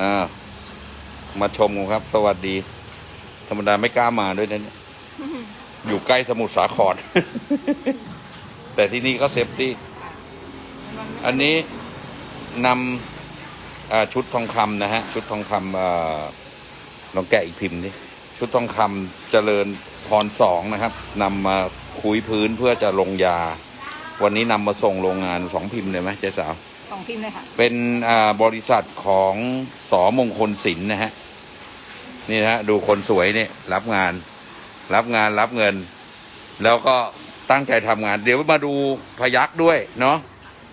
อ่ามาชมกันครับ สวัสดี ธรรมดาไม่กล้ามาด้วยนะเนี่ยอยู่ใกล้สมุทรสาคร แต่ที่นี่ก็เซฟตี้ อันนี้นำอ่าชุดทองคำนะฮะ ชุดทองคำอ่าลองแกะอีกพิมพ์ดิชุดทองคำเจริญพรสองนะครับนำมาคุยพื้นเพื่อจะลงยา วันนี้นำมาส่งโรงงานสองพิมพ์เลยไหมเจ๊สาว สองพิมพ์เลยค่ะ เป็นอ่าบริษัทของสอมงคลศิลป์นะฮะ นี่นะฮะดูคนสวยเนี่ยรับงาน รับงานรับเงิน แล้วก็ตั้งใจทำงาน เดี๋ยวมาดูพยักด้วยเนาะ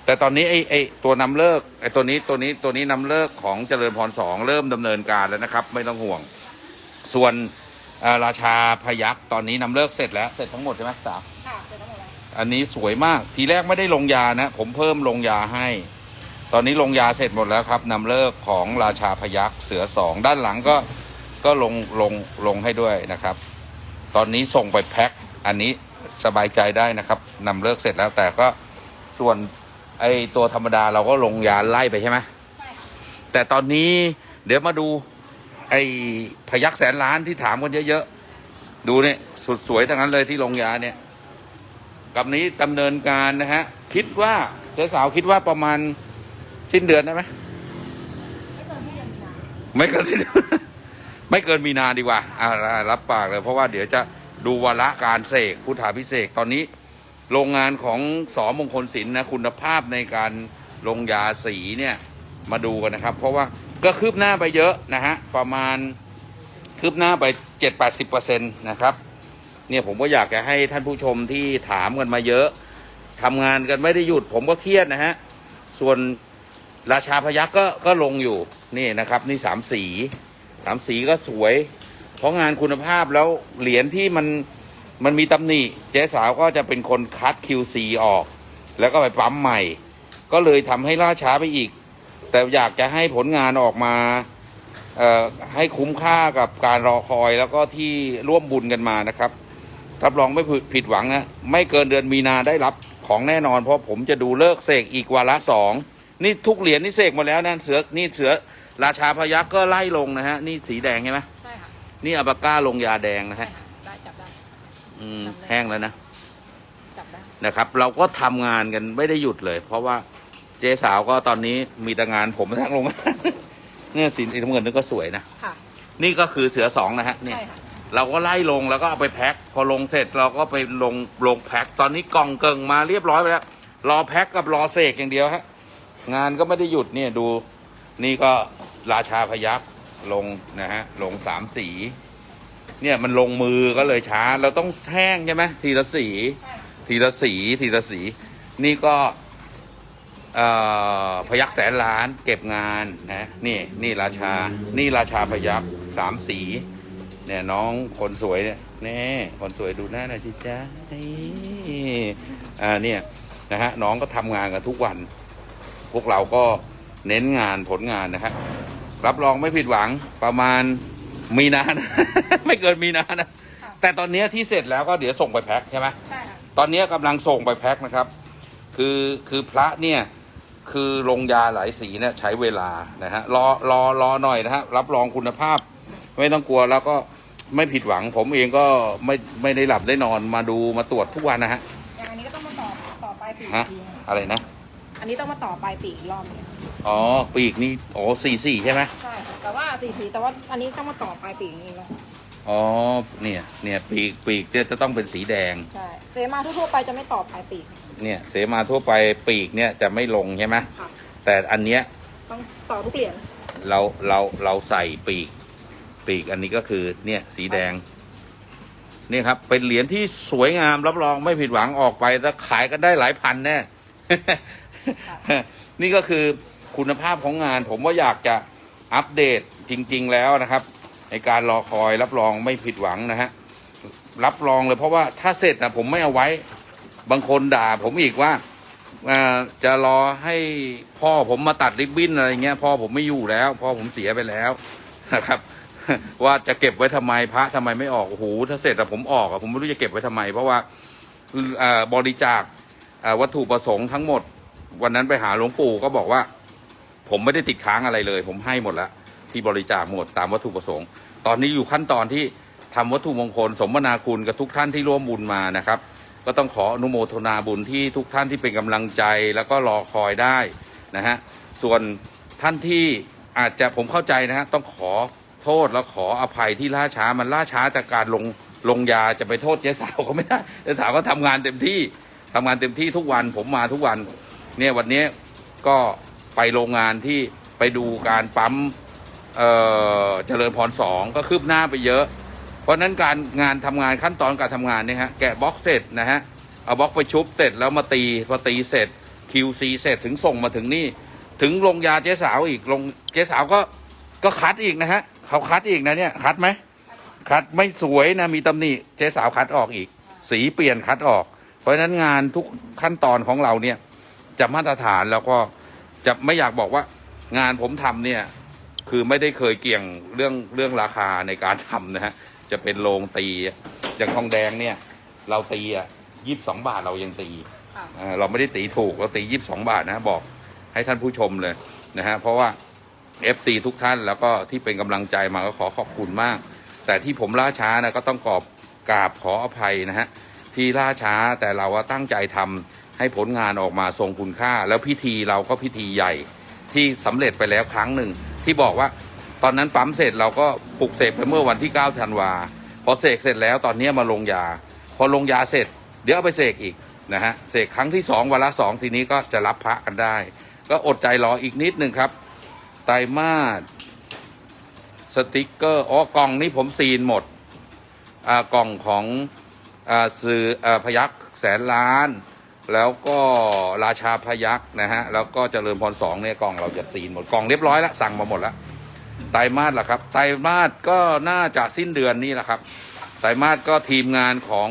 แต่ตอนนี้ไอ้ไอ้ตัวนำเลิกไอ้ตัวนี้ตัวนี้ตัวนี้นำเลิกของเจริญพรสองเริ่มดำเนินการแล้วนะครับ ไม่ต้องห่วง ส่วนอ่าราชาพยักตอนนี้นำเลิกเสร็จแล้วเสร็จทั้งหมดใช่ไหมสาวค่ะเสร็จทั้งหมดแล้วอันนี้สวยมากทีแรกไม่ได้ลงยานะ ผมเพิ่มลงยาให้ ตอนนี้ลงยาเสร็จหมดแล้วครับนำเลิกของราชาพยักเสือสองด้านหลังก็ก็ลงลงลงให้ด้วยนะครับ ตอนนี้ส่งไปแพ็คอันนี้สบายใจได้นะครับนำเลิกเสร็จแล้วแต่ก็ส่วนไอตัวธรรมดาเราก็ลงยาไล่ไปใช่ไหมใช่ค่ะแต่ตอนนี้เดี๋ยวมาดูไอพยักแสนล้านที่ถามกันเยอะๆ ดูเนี่ยสุดสวยทั้งนั้นเลยที่ลงยาเนี่ย กับนี้ดำเนินการนะฮะ คิดว่าเจ๊สาวคิดว่าประมาณ สิ้นเดือนได้ไหมไม่เกินที่เดือนมีนาไม่เกินสิ้นไม่เกินมีนาดีกว่าอ่ารับปากเลยเพราะว่าเดี๋ยวจะดูวาระการเสกพุทธาพิเศษกตอนนี้โรงงานของสอมงคลศิลป์นะคุณภาพในการลงยาสีเนี่ยมาดูกันนะครับ เพราะว่าก็คืบหน้าไปเยอะนะฮะประมาณคืบหน้าไป 7-80%นะครับเนี่ยผมก็อยากจะให้ท่านผู้ชมที่ถามกันมาเยอะทำงานกันไม่ได้หยุดผมก็เครียดนะฮะส่วน ราชาพยักก็ก็ลงอยู่นี่นะครับ นี่สามสีสามสีก็สวย เพราะงานคุณภาพแล้วเหรียญที่มันมันมีตำหนิเจ๊สาวก็จะเป็นคนคัด QC ออก แล้วก็ไปปั๊มใหม่ ก็เลยทำให้ล่าช้าไปอีก แต่อยากจะให้ผลงานออกมาให้คุ้มค่ากับการรอคอยแล้วก็ที่ร่วมบุญกันมานะครับรับรองไม่ผิดหวังนะไม่เกินเดือนมีนาได้รับของแน่นอน เพราะผมจะดูเลิกเสกอีกวาระสอง นี่ทุกเหรียญนี่เสกหมาแล้วนะเสือนี่เสือราชาพยักก็ไล่ลงนะฮะ นี่สีแดงใช่ไหมใช่ค่ะนี่อาบาก้าลงยาแดงนะใช่ฮะค่ะได้จับได้อืมจำได้แห้งแล้วนะจับได้นะครับ เราก็ทำงานกันไม่ได้หยุดเลย เพราะว่าเจ๊สาวก็ตอนนี้มีแต่งานผมทั้งโรงงานเนี่ยสีน้ำเงินนี่ก็สวยนะค่ะนี่ก็คือเสือสองนะฮะเนี่ยใช่ค่ะเราก็ไล่ลงแล้วก็เอาไปแพ็คพอลงเสร็จเราก็ไปลงลงแพ็คตอนนี้กล่องเกิงมาเรียบร้อยไปแล้วรอแพ็คกับรอเสกอย่างเดียวฮะ งานก็ไม่ได้หยุดเนี่ยดูนี่ก็ราชาพยักลงนะฮะลงสามสี เนี่ยมันลงมือก็เลยช้า เราต้องแห้งใช่ไหมทีละสี ทีละสีทีละสี นี่ก็พยักแสนล้านเก็บงานนะนี่นี่ราชา นี่ราชาพยักสามสี เนี่ยน้องคนสวยเนี่ยแน่คนสวยดูหน้าหน่อยสิจ้านี่อ่าเนี่ยนะฮะน้องก็ทำงานกันทุกวัน พวกเราก็เน้นงานผลงานนะฮะรับรองไม่ผิดหวังประมาณมีนานะ ไม่เกินมีนานะค่ะแต่ตอนเนี้ยที่เสร็จแล้วก็เดี๋ยวส่งไปแพ็คใช่ไหมใช่ค่ะตอนนี้กำลังส่งไปแพ็คนะครับ คือคือพระเนี่ยคือลงยาหลายสีเนี่ยใช้เวลานะฮะรอรอรอหน่อยนะฮะรับรองคุณภาพ ไม่ต้องกลัวแล้วก็ไม่ผิดหวัง ผมเองก็ไม่ไม่ได้หลับได้นอนมาดูมาตรวจทุกวันนะฮะอย่างอันนี้ก็ต้องมาต่อต่อปลายปีกฮะอีกทีนึงอะไรนะ อันนี้ต้องมาต่อปลายปีกอีกรอบนึงอ๋อ ปีกนี่โอ้สี่สี่ใช่ไหมใช่ค่ะแต่ว่าสีสีแต่ว่าอันนี้ต้องมาต่อปลายปีกอีกรอบอ๋อ เนี่ย เนี่ย ปีก ปีกเนี่ยจะต้องเป็นสีแดง ใช่เซมาทั่วๆไปจะไม่ต่อปลายปีกเนี่ย เสมาทั่วไปปีกเนี่ยจะไม่ลงใช่ไหมค่ะ แต่อันเนี้ยต้องต่อทุกเหรียญเรา เรา เราใส่ปีก ปีกอันนี้ก็คือเนี่ยสีแดงนี่ครับ เป็นเหรียญที่สวยงามรับรองไม่ผิดหวังออกไปแล้วขายกันได้หลายพันแน่ นี่ก็คือคุณภาพของงาน ผมว่าอยากจะอัปเดตจริง ๆ แล้วนะครับ ในการรอคอยรับรองไม่ผิดหวังนะฮะรับรองเลยเพราะว่าถ้าเสร็จนะผมไม่เอาไว้ บางคนด่า ผมอีกว่าจะรอให้พ่อผมมาตัดริบบิ้นอะไรเงี้ยพ่อผมไม่อยู่แล้ว พ่อผมเสียไปแล้วนะครับ ว่าจะเก็บไว้ทำไมพระทำไมไม่ออกโอ้โหถ้าเสร็จอะผมออกอะผมไม่รู้จะเก็บไว้ทำไม เพราะว่าบริจาควัตถุประสงค์ทั้งหมด วันนั้นไปหาหลวงปู่ก็บอกว่า ผมไม่ได้ติดค้างอะไรเลย ผมให้หมดแล้วที่บริจาคหมดตามวัตถุประสงค์ ตอนนี้อยู่ขั้นตอนที่ทำวัตถุมงคล สมนาคุณกับทุกท่านที่ร่วมบุญมานะครับ ก็ต้องขออนุโมทนาบุญที่ทุกท่านที่เป็นกำลังใจแล้วก็รอคอยได้นะฮะส่วนท่านที่อาจจะผมเข้าใจนะฮะต้องขอโทษและขออภัยที่ล่าช้ามันล่าช้าจากการลงลงยาจะไปโทษเจ๊สาวก็ไม่ได้เจ๊สาวก็ทำงานเต็มที่ทำงานเต็มที่ทุกวันผมมาทุกวัน เนี่ยวันนี้ก็ไปโรงงานที่ไปดูการปั๊มเอ่อเจริญพรสองก็คืบหน้าไปเยอะ เพราะนั้นการงานทำงานขั้นตอนการทำงานเนี่ยฮะแกะบล็อกเสร็จนะฮะเอาบล็อกไปชุบเสร็จแล้วมาตีพอตีเสร็จ QC เสร็จถึงส่งมาถึงนี่ ถึงลงยาเจ๊สาวอีกลงเจ๊สาวก็ก็คัดอีกนะฮะเขาคัดอีกนะเนี่ยคัดไหมคัดไม่สวยนะมีตำหนิเจ๊สาวคัดออกอีก สีเปลี่ยนคัดออก เพราะฉะนั้นงานทุกขั้นตอนของเราเนี่ย จะมาตรฐานแล้วก็จะไม่อยากบอกว่างานผมทำเนี่ย คือไม่ได้เคยเกี่ยงเรื่องเรื่องราคาในการทำนะฮะจะเป็นโรงตีอย่างทองแดงเนี่ย เราตีอะยี่สิบสองบาทเรายังตีค่ะอ่าเราไม่ได้ตีถูกเราตียี่สิบสองบาทนะบอกให้ท่านผู้ชมเลยนะฮะเพราะว่า FC ทุกท่านแล้วก็ที่เป็นกำลังใจมาก็ขอขอบคุณมาก แต่ที่ผมล่าช้านะก็ต้องกอบกราบขออภัยนะฮะที่ล่าช้าแต่เราว่าตั้งใจทำ ให้ผลงานออกมาทรงคุณค่า แล้วพิธีเราก็พิธีใหญ่ที่สำเร็จไปแล้วครั้งหนึ่ง ที่บอกว่าตอนนั้นปั๊มเสร็จเราก็ปลุกเสกไปเมื่อวันที่9ธันวาพอเสกเสร็จแล้วตอนนี้มาลงยา พอลงยาเสร็จ เดี๋ยวเอาไปเสกอีกนะฮะเสกครั้งที่สองวันละสองทีนี้ก็จะรับพระกันได้ ก็อดใจรออีกนิดหนึ่งครับไตรมาสสติกเกอร์อ๋อกล่องนี้ผมซีนหมดอ่ากล่องของอ่าสื่ออ่าพยักแสนล้าน แล้วก็ราชาพยักนะฮะ แล้วก็เจริญพรสองเนี่ยกล่องเราจะซีนหมดกล่องเรียบร้อยแล้วสั่งมาหมดแล้วไตรมาสล่ะครับไตรมาสก็น่าจะสิ้นเดือนนี้แหละครับไตรมาสก็ทีมงานของ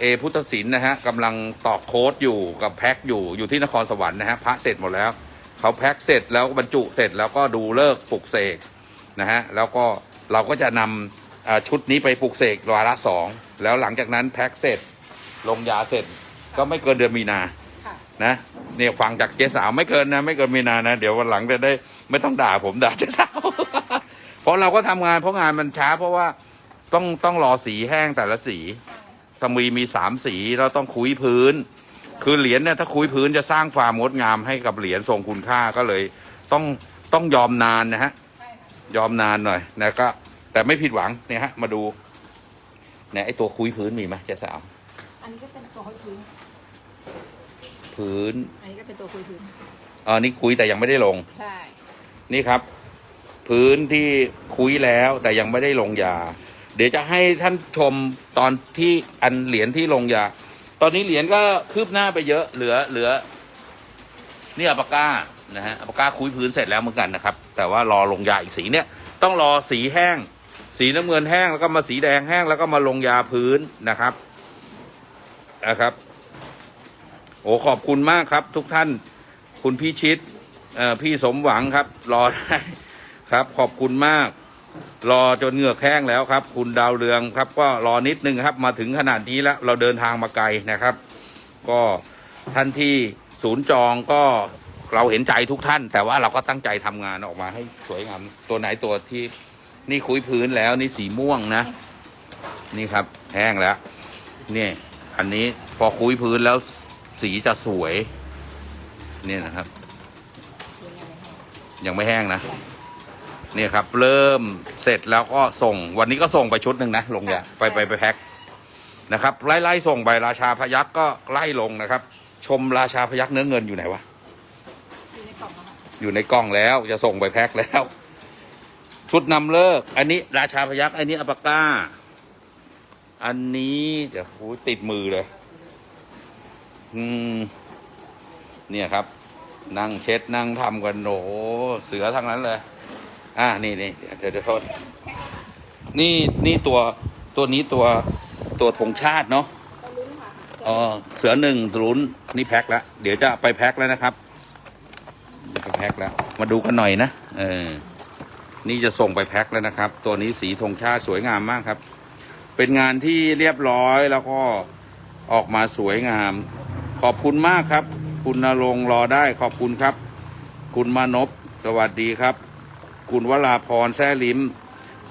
เอพุทธศิลป์นะฮะกำลังตอกโค้ดอยู่กับแพ็คอยู่อยู่ที่นครสวรรค์นะฮะพระเสร็จหมดแล้วเขาแพ็คเสร็จแล้วบรรจุเสร็จแล้วก็ดูเลิกปลุกเสกนะฮะแล้วก็เราก็จะนำอ่าชุดนี้ไปปลุกเสกวาระสองแล้วหลังจากนั้นแพ็คเสร็จลงยาเสร็จ ก็ไม่เกินเดือนมีนาค่ะ นะเนี่ยฟังจากเจ๊สาวไม่เกินนะไม่เกินมีนานะ เดี๋ยววันหลังจะได้ไม่ต้องด่าผมด่าเจ๊สาว เพราะเราก็ทำงานเพราะงานมันช้า เพราะว่าต้องต้องรอสีแห้งแต่ละสีถ้ามีมีสามสีเราต้องคุยพื้น คือเหรียญเนี่ยถ้าคุยพื้นจะสร้างความงดงามให้กับเหรียญทรงคุณค่าก็เลย ต้องต้องยอมนานนะฮะ ใช่ค่ะยอมนานหน่อยนะก็ แต่ไม่ผิดหวังเนี่ยฮะ มาดูเนี่ยไอตัวคุยพื้นมีไหมเจ๊สาว อันนี้ก็เป็นตัวคุยพื้น พื้น อันนี้ก็เป็นตัวคุยพื้นอ๋อนี่คุยแต่ยังไม่ได้ลง ใช่ นี่ครับ พื้นที่คุยแล้วแต่ยังไม่ได้ลงยา เดี๋ยวจะให้ท่านชมตอนที่อันเหรียญที่ลงยา ตอนนี้เหรียญก็คืบหน้าไปเยอะ เหลือเหลือ นี่อัปปาก้านะฮะอัปปาก้าคุยพื้นเสร็จแล้วเหมือนกันนะครับ แต่ว่ารอลงยาอีกสีเนี่ย ต้องรอสีแห้ง สีน้ำเงินแห้งแล้วก็มาสีแดงแห้งแล้วก็มาลงยาพื้นนะครับนะครับโอ้ขอบคุณมากครับ ทุกท่านคุณพี่ชิดพี่สมหวังครับ รอได้ครับ ขอบคุณมาก รอจนเหงือกแห้งแล้วครับ คุณดาวเรืองครับ ก็รอนิดนึงครับ มาถึงขนาดนี้แล้ว เราเดินทางมาไกลนะครับ ก็ท่านที่ศูนย์จองก็เราเห็นใจทุกท่าน แต่ว่าเราก็ตั้งใจทำงานออกมาให้สวยงามตัวไหนตัวที่นี่คุยพื้นแล้วนี่สีม่วงนะ นี่ครับ แห้งแล้วนี่อันนี้พอคุยพื้นแล้ว สีจะสวยเนี่ยนะครับ ยังไม่แห้งนะเนี่ยครับ เริ่มเสร็จแล้วก็ส่ง วันนี้ก็ส่งไปชุดหนึ่งนะลงยาไปไปไปแพ็คนะครับไล่ไล่ส่งไปราชาพยักก็ไล่ลงนะครับ ชมราชาพยักเนื้อเงินอยู่ไหนวะอยู่ในกล่องนะคะอยู่ในกล่องแล้วจะส่งไปแพ็คแล้ว ชุดนำเลิก อันนี้ราชาพยักอันนี้อัปปาก้า อันนี้เดี๋ยวโอ้ยติดมือเลย อืมเนี่ยครับ นั่งเช็ดนั่งทำกันโอ้โหเสือทั้งนั้นเลย อ่านี่นี่เดี๋ยวเดี๋ยวโทษนี่นี่ตัวตัวนี้ตัวตัวธงชาติเนาะตัวลุ้นค่ะอ๋อเสือหนึ่งลุ้นนี่แพ็คแล้วเดี๋ยวจะไปแพ็คแล้วนะครับเดี๋ยวไปแพ็คแล้ว มาดูกันหน่อยนะเออนี่จะส่งไปแพ็คแล้วนะครับ ตัวนี้สีธงชาติสวยงามมากครับ เป็นงานที่เรียบร้อยแล้วก็ออกมาสวยงาม ขอบคุณมากครับ คุณนรงรอได้ขอบคุณครับ คุณมานพสวัสดีครับ คุณวราพรแซ่ลิม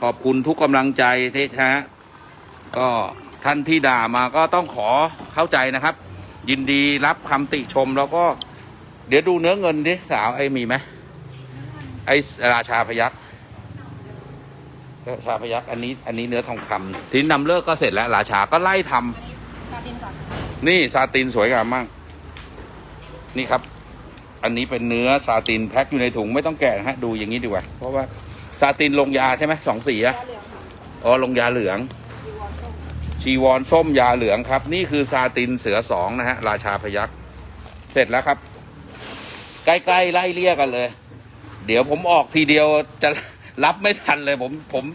ขอบคุณทุกกำลังใจที่นะฮะก็ท่านที่ด่ามาก็ต้องขอเข้าใจนะครับ ยินดีรับคำติชมแล้วก็ เดี๋ยวดูเนื้อเงินดิสาวไอ้มีไหมไอ้ราชาพยักราชาพยักอันนี้อันนี้เนื้อทองคำทีนี้นำเลิกก็เสร็จแล้วราชาก็ไล่ทำอันนี้ซา นนี่ซาตินสวยงามมาก นี่ครับ อันนี้เป็นเนื้อซาตินแพ็คอยู่ในถุงไม่ต้องแกะนะฮะ ดูอย่างนี้ดีกว่า เพราะว่าซาตินลงยาใช่ไหมสองสีอะยาเหลืองค่ะอ๋อลงยาเหลืองจีวรส้มชีวรส้มยาเหลืองครับ นี่คือซาตินเสือสองนะฮะ ราชาพยักเสร็จแล้วครับ ใกล้ๆไล่เลี่ยกันเลย เดี๋ยวผมออกทีเดียวจะรับไม่ทันเลย ผมผม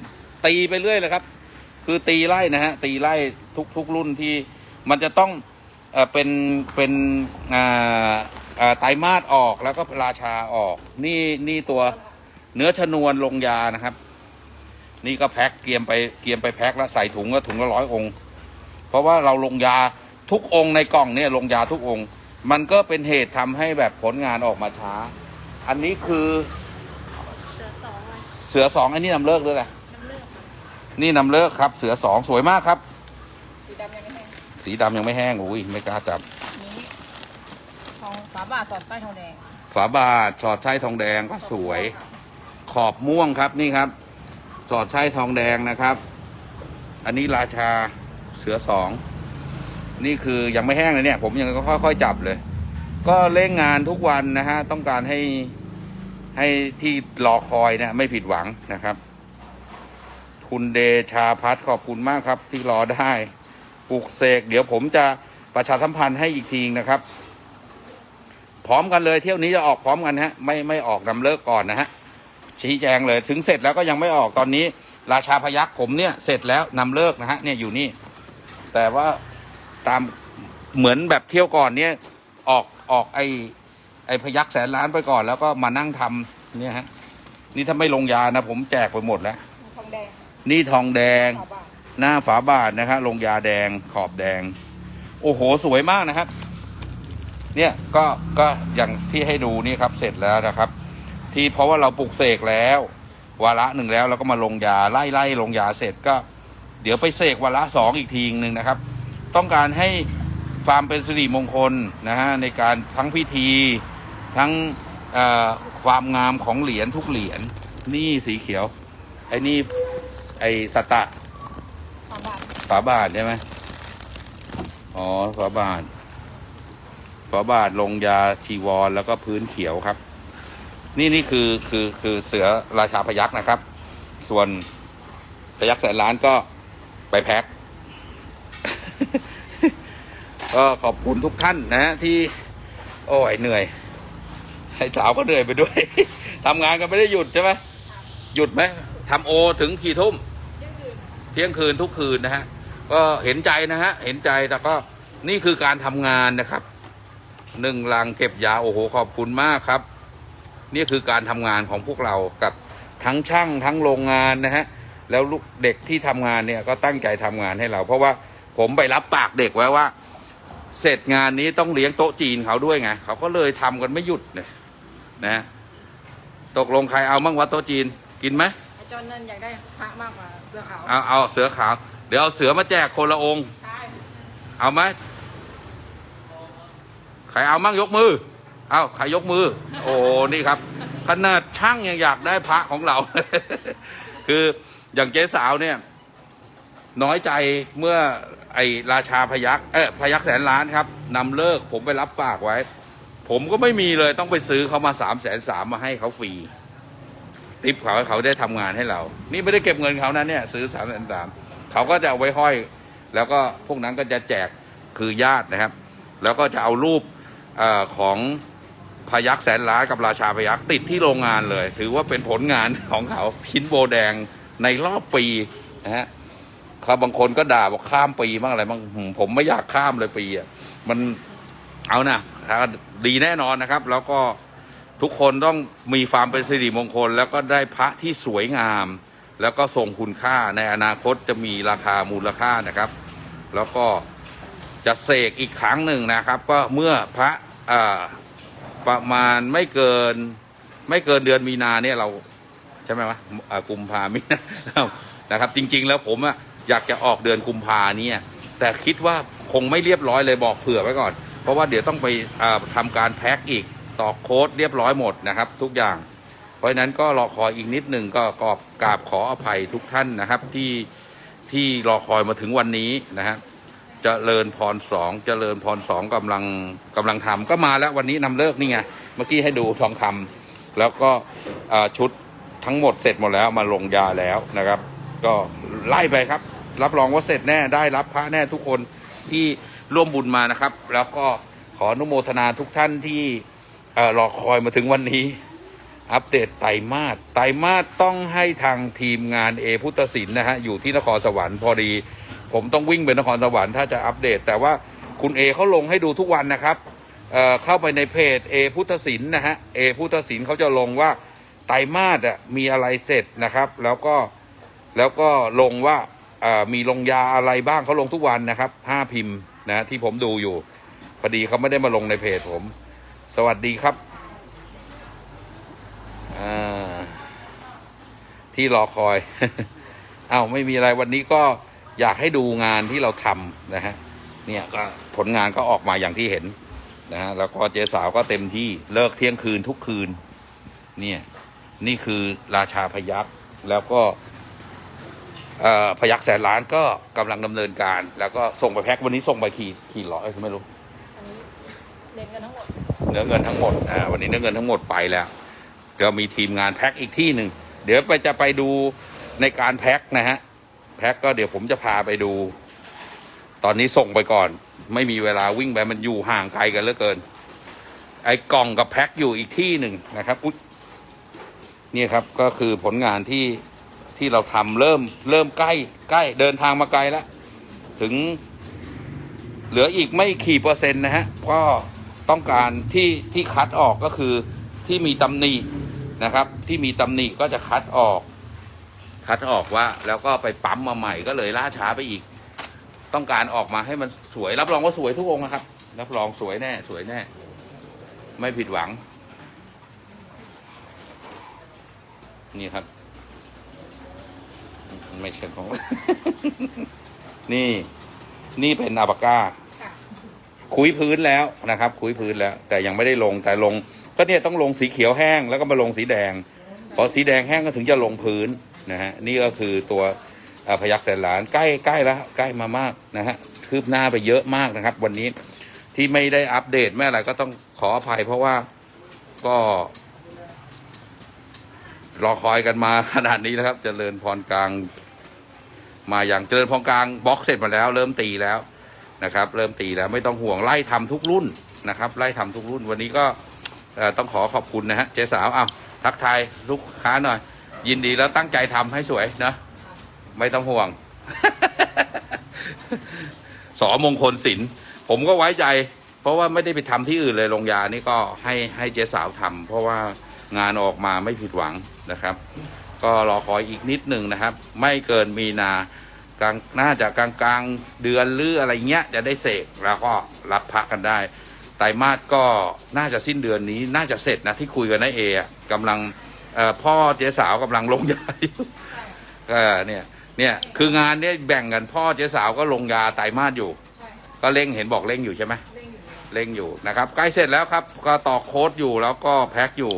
ตีไปเรื่อยเลยครับ คือตีไล่นะฮะ ตีไล่ทุกทุกรุ่นที่มันจะต้อง เออเป็นเป็นอ่าอ่าไตรมาสออกแล้วก็ราชาออก นี่นี่ตัวเนื้อชนวนลงยานะครับ นี่ก็แพ็คเกียมไปเกียมไปแพ็คแล้วใส่ถุงก็ถุงละร้อยองค์ เพราะว่าเราลงยาทุกองค์ในกล่องเนี่ยลงยาทุกองค์ มันก็เป็นเหตุทำให้แบบผลงานออกมาช้า อันนี้คือเสือสองวันเสือสองอันนี้นำเลิกด้วยแหละน้ำเลือดค่ะนี่นำเลิกครับ เสือสองสวยมากครับ สีดำยังไม่แห้ง สีดำยังไม่แห้งอุ้ยไม่กล้าจับ นี้ทองฝาบาทสอดไส้ทองแดงฝาบาทสอดไส้ทองแดงก็สวย ขอบม่วงครับนี่ครับ สอดไส้ทองแดงนะครับ อันนี้ราชาเสือสอง นี่คือยังไม่แห้งเลยเนี่ย ผมยังก็ค่อยๆจับเลย ก็เร่งงานทุกวันนะฮะ ต้องการให้ให้ที่รอคอยเนะไม่ผิดหวังนะครับ คุณเดชาพัฒน์ขอบคุณมากครับที่รอได้ ปลุกเสกเดี๋ยวผมจะประชาสัมพันธ์ให้อีกทีนะครับ พร้อมกันเลยเที่ยวนี้จะออกพร้อมกันฮะไม่ไม่ออกนำเลิกก่อนนะฮะชี้แจงเลยถึงเสร็จแล้วก็ยังไม่ออกตอนนี้ ราชาพยักผมเนี่ยเสร็จแล้วนำเลิกนะฮะเนี่ยอยู่นี่ แต่ว่าตามเหมือนแบบเที่ยวก่อนเนี่ยออกออกไอไอพยักแสนล้านไปก่อน แล้วก็มานั่งทำเนี่ยฮะนี่ถ้าไม่ลงยานะ ผมแจกไปหมดแล้ว ทองแดง นี่ทองแดงฝาบาท หน้าฝาบาทนะฮะลงยาแดงขอบแดง โอ้โหสวยมากนะครับ เนี่ยก็ก็อย่างที่ให้ดูนี่ครับเสร็จแล้วนะครับ ที่เพราะว่าเราปลุกเสกแล้ว วาระหนึ่งแล้วเราก็มาลงยาไล่ไล่ลงยาเสร็จก็ เดี๋ยวไปเสกวาระสองอีกทีหนึ่งนะครับ ต้องการให้ฟาร์มเป็นสิริมงคลนะฮะในการทั้งพิธีทั้งความงามของเหรียญทุกเหรียญนี่สีเขียวไอ้นี่ไอ้สตะาทฝาบาทใช่ไหมอ๋อฝาบาทฝาบาทลงยาชีวรแล้วก็พื้นเขียวครับ นี่นี่คือคือคือเสือราชาพยักษ์นะครับ ส่วนพยักษ์แสนล้านก็ไปแพ็คก็ขอบคุณทุกท่านนะที่ โอ้ยเหนื่อยให้สาวก็เหนื่อยไปด้วยทำงานกันไม่ได้หยุดใช่ไหมหยุดไหมทำโอถึงกี่ทุ่มเที่ยงคืนทุกคืนนะฮะ ก็เห็นใจนะฮะ เห็นใจแต่ก็นี่คือการทำงานนะครับหนึ่งลังเก็บยาโอ้โหขอบคุณมากครับ นี่คือการทำงานของพวกเรากับทั้งช่างทั้งโรงงานนะฮะแล้วลูกเด็กที่ทำงานเนี่ยก็ตั้งใจทำงานให้เรา เพราะว่าผมไปรับปากเด็กไว้ว่า เสร็จงานนี้ต้องเลี้ยงโต๊ะจีนเขาด้วยไงเขาก็เลยทำกันไม่หยุดเนี่ยนะตกลงใครเอามั่งวะโต๊ะจีนกินไหมไอจอนนั่นอยากได้พระมากกว่าเสื้อขาวเอาเอาเสือขาวเดี๋ยวเอาเสือมาแจกคนละองค์ เอาไหมใครเอามั่งยกมือ เอาใครยกมือ โอ้นี่ครับ ขนาดช่างยังอยากได้พระของเรา คืออย่างเจ๊สาวเนี่ย น้อยใจเมื่อไอราชาพยักเออพยักแสนล้านครับนำเลิกผมไปรับปากไว้ ผมก็ไม่มีเลยต้องไปซื้อเขามาสามแสนสามมาให้เขาฟรี ติปเขาให้เขาได้ทำงานให้เรา นี่ไม่ได้เก็บเงินเขานะเนี่ย ซื้อสามแสนสาม เขาก็จะเอาไว้ห้อย แล้วก็พวกนั้นก็จะแจกคือญาตินะครับ แล้วก็จะเอารูปอของพยักแสนล้านกับราชาพยักติดที่โรงงานเลย ถือว่าเป็นผลงานของเขาชิ้นโบแดงในรอบปีนะฮะเขาบางคนก็ด่าบอกข้ามปีบ้างอะไรบ้างผมไม่อยากข้ามเลยปีอะมันเอานะดีแน่นอนนะครับ แล้วก็ทุกคนต้องมีความเป็นสิริมงคล แล้วก็ได้พระที่สวยงาม แล้วก็ทรงคุณค่าในอนาคตจะมีราคามูลค่านะครับ แล้วก็จะเสกอีกครั้งหนึ่งนะครับ ก็เมื่อพระประมาณไม่เกิน ไม่เกินเดือนมีนาเนี่ยเราใช่ไหมวะกุมภามินานะครับ จริง ๆ แล้วผมอะอยากจะออกเดือนกุมภาเนี่ยแต่คิดว่าคงไม่เรียบร้อยเลยบอกเผื่อไว้ก่อน เพราะว่าเดี๋ยวต้องไปอ่าทำการแพ็คอีกตอกโค้ดเรียบร้อยหมดนะครับ ทุกอย่าง ราะฉะนั้นก็รอคอยอีกนิดหนึ่งก็กอบกราบขออภัยทุกท่านนะครับที่ที่รอคอยมาถึงวันนี้นะฮะเจริญพรสองเจริญพรสองกำลังกำลังทำก็มาแล้ววันนี้นำเลิกนี่ไงเมื่อกี้ให้ดูทองคำแล้วก็ชุดทั้งหมดเสร็จหมดแล้วมาลงยาแล้วนะครับ ก็ไล่ไปครับ รับรองว่าเสร็จแน่ได้รับพระแน่ทุกคนที่ร่วมบุญมานะครับ แล้วก็ขออนุโมทนาทุกท่านที่เอ่อรอคอยมาถึงวันนี้ อัปเดตไตรมาสไตรมาสต้องให้ทางทีมงานเอพุทธศิลป์นะฮะอยู่ที่นครสวรรค์พอดี ผมต้องวิ่งไปนครสวรรค์ถ้าจะอัปเดต แต่ว่าคุณเอเขาลงให้ดูทุกวันนะครับเเข้าไปในเพจเอพุทธศิลป์นะฮะเอพุทธศิลป์เขาจะลงว่าไตรมาสอะมีอะไรเสร็จนะครับ แล้วก็แล้วก็ลงว่ามีลงยาอะไรบ้างเขาลงทุกวันนะครับห้าพิมพ์นะที่ผมดูอยู่พอดีเขาไม่ได้มาลงในเพจผม สวัสดีครับ ที่รอคอย เอาวไม่มีอะไรวันนี้ก็อยากให้ดูงานที่เราทำนะฮะ เนี่ยก็ผลงานก็ออกมาอย่างที่เห็นนะฮะแล้วก็เจ๊สาวก็เต็มที่เลิกเที่ยงคืนทุกคืน เนี่ย นี่คือราชาพยักแล้วก็เอ่อพยักแสนล้านก็กำลังดำเนินการ แล้วก็ส่งไปแพ็ควันนี้ส่งไปขี่ขี่ร้อยไม่รู้อันนี้เรียนกันทั้งหมดเนื้อเงินทั้งหมดอ่าวันนี้เนื้อเงินทั้งหมดไปแล้ว เดี๋ยวมีทีมงานแพ็คอีกที่หนึ่งเดี๋ยวไปจะไปดูในการแพ็คนะฮะแพ็คก็เดี๋ยวผมจะพาไปดู ตอนนี้ส่งไปก่อน ไม่มีเวลาวิ่งไปมันอยู่ห่างไกลกันเหลือเกิน ไอ้กล่องกับแพ็คอยู่อีกที่หนึ่งนะครับอุ๊ยนี่ครับก็คือผลงานที่ที่เราทำเริ่มเริ่มใกล้ใกล้เดินทางมาไกลแล้วถึง เหลืออีกไม่ขี่เปอร์เซ็นต์นะฮะก็ต้องการที่ที่คัดออกก็คือที่มีตำหนิ นะครับ ที่มีตำหนิก็จะคัดออก คัดออกว่า แล้วก็ไปปั๊มมาใหม่ก็เลยล่าช้าไปอีก ต้องการออกมาให้มันสวย รับรองว่าสวยทุกองค์นะครับ รับรองสวยแน่ สวยแน่ ไม่ผิดหวัง นี่ครับ ไม่ใช่ของ นี่ นี่เป็นอาบาก้าค่ะคุยพื้นแล้วนะครับ คุยพื้นแล้ว แต่ยังไม่ได้ลงแต่ลง ก็เนี่ยต้องลงสีเขียวแห้งแล้วก็มาลงสีแดง พอสีแดงแห้งก็ถึงจะลงพื้นนะฮะนี่ก็คือตัวพยักแสนล้านใกล้ใกล้แล้วใกล้มามากนะฮะคืบหน้าไปเยอะมากนะครับ วันนี้ที่ไม่ได้อัปเดตแม่อะไรก็ต้องขออภัย เพราะว่าก็ รอคอยกันมาขนาดนี้นะครับเจริญพรกลาง มาอย่างเจริญพรกลางบล็อกเสร็จมาแล้ว เริ่มตีแล้วนะครับ เริ่มตีแล้วไม่ต้องห่วงไล่ทำทุกรุ่นนะครับ ไล่ทำทุกรุ่นวันนี้ก็ ต้องขอขอบคุณนะฮะเจ๊สาวอ้าวทักทายลูกค้าหน่อย ยินดีแล้วตั้งใจทำให้สวยนะไม่ต้องห่วง สอมงคลศิลป์ผมก็ไว้ใจ เพราะว่าไม่ได้ไปทำที่อื่นเลยลงยานี่ก็ให้ให้เจ๊สาวทำเพราะว่างานออกมาไม่ผิดหวังนะครับ ก็รอคอยอีกนิดหนึ่งนะครับ ไม่เกินมีนากลางน่าจะกลางกลางเดือนหรืออะไรเงี้ยจะได้เสกแล้วก็รับพระกันได้ ตรมาสก็น่าจะสิ้นเดือนนี้ น่าจะเสร็จนะที่คุยกันนายเอะกำลังพ่อเจ๊สาวกำลังลงยาอยู่เนี่ยเนี่ยคืองานเนี่ยแบ่งกันพ่อเจ๊สาวก็ลงยาไตรมาสอยู่ ก็เร่งเห็นบอกเร่งอยู่ใช่ไหมเร่งอยู่เร่งอยู่นะครับใกล้เสร็จแล้วครับก็ต่อโค้ดอยู่แล้วก็แพ็คอยู่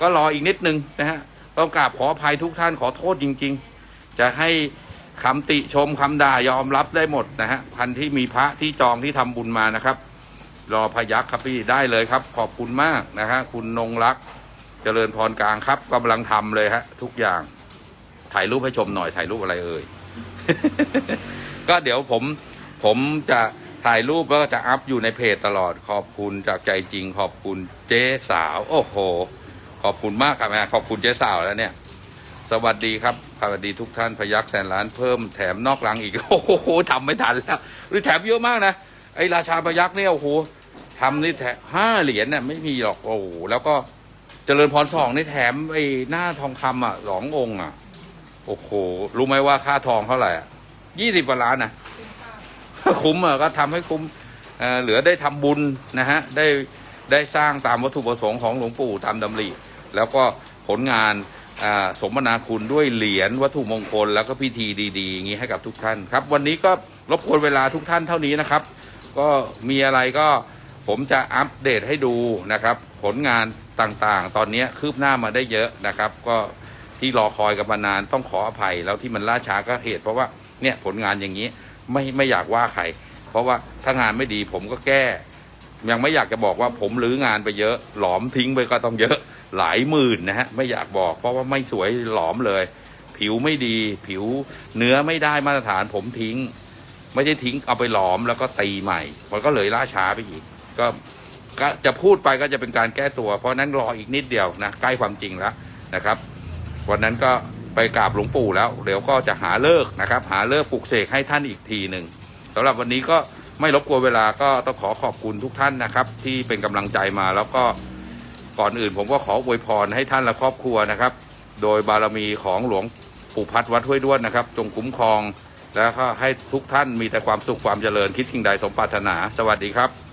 ก็รออีกนิดนึงนะฮะต้องกราบขออภัยทุกท่านขอโทษจริง ๆ จะให้คำติชมคำด่ายอมรับได้หมดนะฮะพันที่มีพระที่จองที่ทำบุญมานะครับ รอพยักครับพี่ได้เลยครับ ขอบคุณมากนะฮะคุณนงรักเจริญพรกลางครับกำลังทำเลยฮะ ทุกอย่างถ่ายรูปให้ชมหน่อยถ่ายรูปอะไรเอ่ย ก็เดี๋ยวผมผมจะถ่ายรูปแล้วก็จะอัพอยู่ในเพจตลอดขอบคุณจากใจจริง ขอบคุณเจ๊สาว โอ้โห ขอบคุณมากครับแม่ขอบคุณเจ๊สาวแล้วเนี่ย สวัสดีครับสวัสดีทุกท่านพยักแสนล้านเพิ่มแถมนอกรังอีก โอ้โหทำไม่ทันแล้วหรือแถมเยอะมากนะไอราชาพยักเนี่ยโอ้โห ทำนี่แถมห้าเหรียญน่ะไม่มีหรอกโอ้โหแล้วก็เจริญพรสองนี่แถมไอหน้าทองคำอะสององค์อะ โอ้โหรู้ไหมว่าค่าทองเท่าไหร่อะยี่สิบกว่าล้านนะคุ้มอะก็ทำให้คุ้มเออเหลือได้ทำบุญนะฮะได้ได้สร้างตามวัตถุประสงค์ของหลวงปู่ตามดำริแล้วก็ผลงานสมนาคุณด้วยเหรียญวัตถุมงคลแล้วก็พิธีดีๆอย่างนี้ให้กับทุกท่านครับ วันนี้ก็รบกวนเวลาทุกท่านเท่านี้นะครับ ก็มีอะไรก็ ผมจะอัปเดตให้ดูนะครับ ผลงานต่างๆ ตอนนี้คืบหน้ามาได้เยอะนะครับ ก็ที่รอคอยกันมานานต้องขออภัยแล้วที่มันล่าช้าก็เหตุเพราะว่าเนี่ยผลงานอย่างนี้ไม่ไม่อยากว่าใครเพราะว่าถ้างานไม่ดีผมก็แก้ ยังไม่อยากจะบอกว่าผมรื้องานไปเยอะ หลอมทิ้งไปก็ต้องเยอะหลายหมื่นนะฮะไม่อยากบอก เพราะว่าไม่สวยหลอมเลย ผิวไม่ดี ผิวเนื้อไม่ได้มาตรฐานผมทิ้ง ไม่ได้ทิ้งเอาไปหลอมแล้วก็ตีใหม่ มันก็เลยล่าช้าไปอีก ก็ก็จะพูดไปก็จะเป็นการแก้ตัว เพราะนั้นรออีกนิดเดียวนะใกล้ความจริงแล้วนะครับ วันนั้นก็ไปกราบหลวงปู่แล้วเดี๋ยวก็จะหาเลิกนะครับ หาเลิกปลุกเสกให้ท่านอีกทีหนึ่งสำหรับวันนี้ก็ไม่รบกวนเวลาก็ต้องขอขอบคุณทุกท่านนะครับ ที่เป็นกำลังใจมาแล้วก็ก่อนอื่นผมก็ขออวยพรให้ท่านและครอบครัวนะครับ โดยบารมีของหลวงปู่พัดวัดห้วยด้วนนะครับ จงคุ้มครอง แล้วก็ให้ทุกท่านมีแต่ความสุขความเจริญคิดสิ่งใดสมปรารถนา สวัสดีครับ